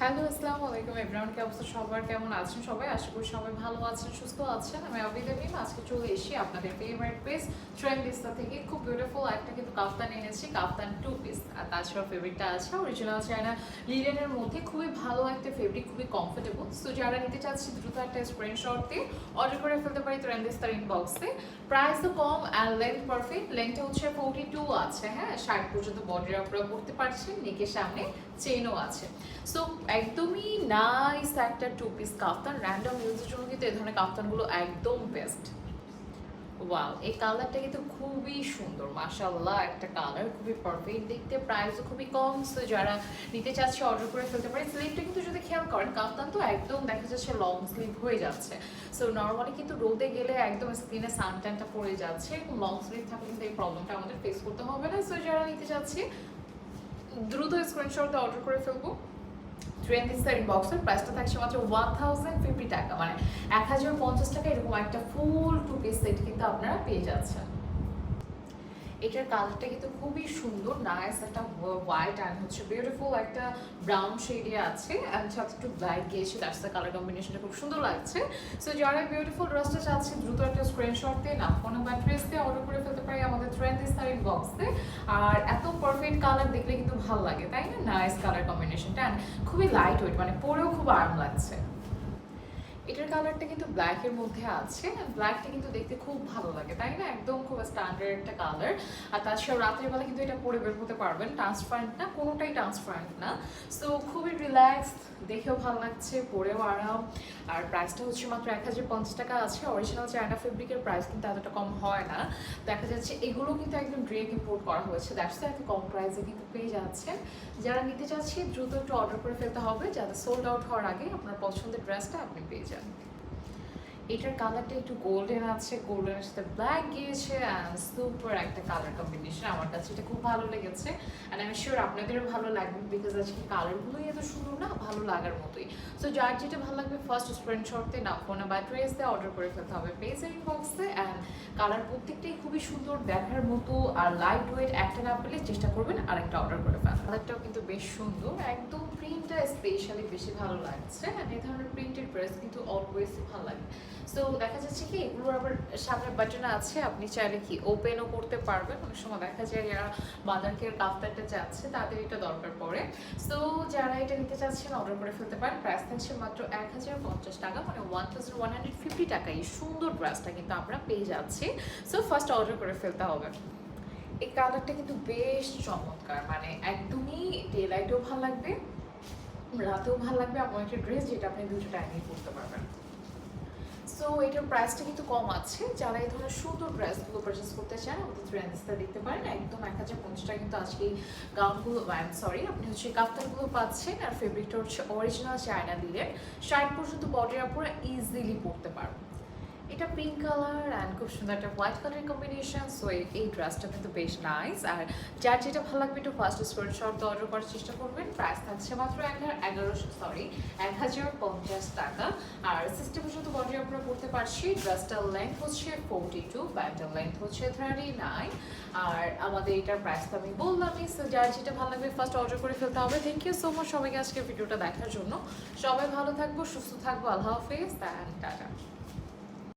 Hello, আসসালামু আলাইকুম everyone কি অবস্থা সবার? কেমন আছেন সবাই? আশা করি সবাই ভালো আছেন, সুস্থ আছেন। আমি অবিদেবী আজকে চলে এসেছি আপনাদের ফেভারিট পেজ ট্রেন্ড লিস্টা থেকে। খুব বিউটিফুল একটা কিন্তু কাফতান এনেছি, কাফতান টু পিস আর তাছাড়া ফেব্রিকটা আছে অরিজিনাল চায়না লিলেনের মধ্যে। খুবই ভালো একটা ফেব্রিক খুবই কমফোর্টেবল সো যারা নিতে চাচ্ছি দ্রুত একটা স্ক্রিনশট দিয়ে অর্ডার করে ফেলতে পারি ট্রেন্ড লিস্টার ইনবক্সে প্রাইস তো কম আর লেন্থ পারফেক্ট লেন্থটা হচ্ছে ফোর্টি টু আছে হ্যাঁ? ষাট পর্যন্ত বডির আপনারা পড়তে পারছেন। নেকের সামনে চেনও আছে। সো একদমই নাইস একটা টু পিস কাফতান র্যান্ডম ইউজের জন্য কিন্তু এই ধরনের কাফতানগুলো একদম বেস্ট ওয়াও এই কালারটা কিন্তু খুবই সুন্দর মাশাল্লাহ একটা কালার খুবই পারফেক্ট দেখতে প্রাইসও খুবই কম সো যারা নিতে চাচ্ছে অর্ডার করে ফেলতে পারে স্লিভটা কিন্তু যদি খেয়াল করেন, কাফতান তো একদম দেখা যাচ্ছে লং স্লিভ হয়ে যাচ্ছে। সো নর্মালি কিন্তু রোদে গেলে একদম স্কিনে সানট্যানটা পড়ে যাচ্ছে এরকম লং স্লিভ থাকলে কিন্তু এই প্রবলেমটা আমাদের ফেস করতে হবে না। সো যারা নিতে চাচ্ছি, দ্রুত স্ক্রিনশট অর্ডার করে ফেলব। ট্রেন দিচ্ছে ইনবক্সের প্রাইসটা থাকছে মাত্র ওয়ান থাউজেন্ড ফিফটি টাকা। মানে এক হাজার পঞ্চাশ টাকা এরকম একটা ফুল টু পিস সেট কিন্তু আপনারা পেয়ে যাচ্ছেন। এটার কালারটা কিন্তু খুবই সুন্দর নাইস একটা হোয়াইট অ্যান্ড হচ্ছে বিউটিফুল একটা ব্রাউন শেডে আছে। অ্যান্ড সাথে একটু ব্ল্যাক গিয়েছে দ্য কালার কম্বিনেশনটা খুব সুন্দর লাগছে। সো যারা বিউটিফুল ড্রেসটা চাচ্ছে দ্রুত একটা স্ক্রিনশট দিয়ে না ফোনে বা ড্রেস দিয়ে অর্ডার করে ফেলতে পারি আমাদের ট্রেন্ড বক্সে আর এত পারফেক্ট কালার দেখলে কিন্তু ভালো লাগে, তাই না? নাইস কালার কম্বিনেশনটা খুবই লাইট ওয়েট মানে পরেও খুব আরাম লাগছে। এটার কালারটা কিন্তু ব্ল্যাকের মধ্যে আছে ব্ল্যাকটা কিন্তু দেখতে খুব ভালো লাগে, তাই না? একদম খুব স্ট্যান্ডার্ড একটা কালার আর তাছাড়া রাতের বেলা কিন্তু এটা পরে বের হতে পারবেন ট্রান্সপারেন্ট না, কোনোটাই ট্রান্সপারেন্ট না। সো খুবই রিল্যাক্স দেখেও ভালো লাগছে, পরেও আরাম। আর প্রাইসটা হচ্ছে মাত্র এক হাজার পঞ্চাশ টাকা আছে। অরিজিনাল চায়না ফেব্রিকের প্রাইস কিন্তু এতটা কম হয় না। দেখা যাচ্ছে এগুলো কিন্তু একদম ড্রেক ইম্পোর্ট করা হয়েছে। দ্যাটস এত কম প্রাইসে কিন্তু পেয়ে যাচ্ছেন। যারা নিতে চাচ্ছে, দ্রুত একটু অর্ডার করে ফেলতে হবে। যাতে সোল্ড আউট হওয়ার আগে আপনার পছন্দের ড্রেসটা আপনি পেয়ে Gracias. এটার কালারটা একটু গোল্ডেন আছে গোল্ডেনের সাথে ব্ল্যাক গিয়েছে সুপার একটা কালার কম্বিনেশন আমার কাছে, এটা খুব ভালো লেগেছে অ্যান্ড আমি শিওর আপনাদেরও ভালো লাগবে বিকজ আজকে কালারগুলোই এত সুন্দর না, ভালো লাগার মতোই। সো যার যেটা ভালো লাগবে ফার্স্ট স্ক্রিনশট দিয়ে না ফোনে বা ড্রেস দিয়ে অর্ডার করে ফেলতে হবে পেজের ইনবক্সে অ্যান্ড কালার প্রত্যেকটাই খুবই সুন্দর দেখার মতো, আর লাইট ওয়েট একটা না পেলে চেষ্টা করবেন আর একটা অর্ডার করে ফেলেন কালারটাও কিন্তু বেশ সুন্দর, একদম প্রিন্টটা স্পেশালি বেশি ভালো লাগছে অ্যান্ড এই ধরনের প্রিন্টেড ড্রেস কিন্তু অলওয়েজ ভালো লাগে। সো দেখা যাচ্ছে কি এগুলোর আবার সামনে বাটন আছে, আপনি চাইলে কি ওপেনও করতে পারবেন। অনেক সময় দেখা যায় যারা বাজারকের কাফতারটা চাচ্ছে, তাদের এটা দরকার পড়ে। সো যারা এটা নিতে চাচ্ছেন অর্ডার করে ফেলতে পারেন। প্রাইস থাকছে মাত্র এক হাজার পঞ্চাশ টাকা মানে one thousand one hundred fifty টাকা। এই সুন্দর ড্রেসটা কিন্তু আমরা পেয়ে যাচ্ছি। সো ফার্স্ট অর্ডার করে ফেলতে হবে। এই কালারটা কিন্তু বেশ চমৎকার মানে একদমই ডে লাইটেও ভালো লাগবে, রাতেও ভালো লাগবে। এমন একটা ড্রেস যেটা আপনি দুটো টাইমে পরতে পারবেন। সো এটার প্রাইসটা কিন্তু কম আছে। যারা এই ধরনের সুন্দর ড্রেসগুলো পারচেস করতে চান, আমাদের ট্রেন্ডসটা দেখতে পারেন। একদম এক হাজার পঞ্চাশ টাকা কিন্তু আজকে গাউনগুলো আইম সরি আপনি হচ্ছে কাফতানগুলো পাচ্ছেন, আর ফেব্রিকটা হচ্ছে অরিজিনাল চায়না দিলেন ষাট পর্যন্ত বডির আপনারা ইজিলি পরতে পারবেন। এটা পিঙ্ক কালার অ্যান্ড খুব সুন্দর একটা হোয়াইট কালারের কম্বিনেশন সো এই ড্রেসটা কিন্তু বেশ নাইস আর যার যেটা ভালো লাগবে একটু ফার্স্ট স্ক্রিনশট অর্ডার করার চেষ্টা করবেন। প্রাইস থাকছে মাত্র এক হাজার, এগারোশো সরি এক হাজার পঞ্চাশ টাকা। আর সিস্টেম পর্যন্ত বডি আমরা করতে পারছি ড্রেসটার লেন্থ হচ্ছে ফোরটি টু প্যান্টের লেন্থ হচ্ছে থার্টি নাইন আর আমাদের এটার প্রাইস তো আমি বললামই সো যার যেটা ভালো লাগবে ফার্স্ট অর্ডার করে ফেলতে হবে। থ্যাংক ইউ সো মাচ সবাইকে আজকে ভিডিওটা দেখার জন্য। সবাই ভালো থাকব, সুস্থ থাকব, আল্লাহ হাফেজ অ্যান্ড টাটা।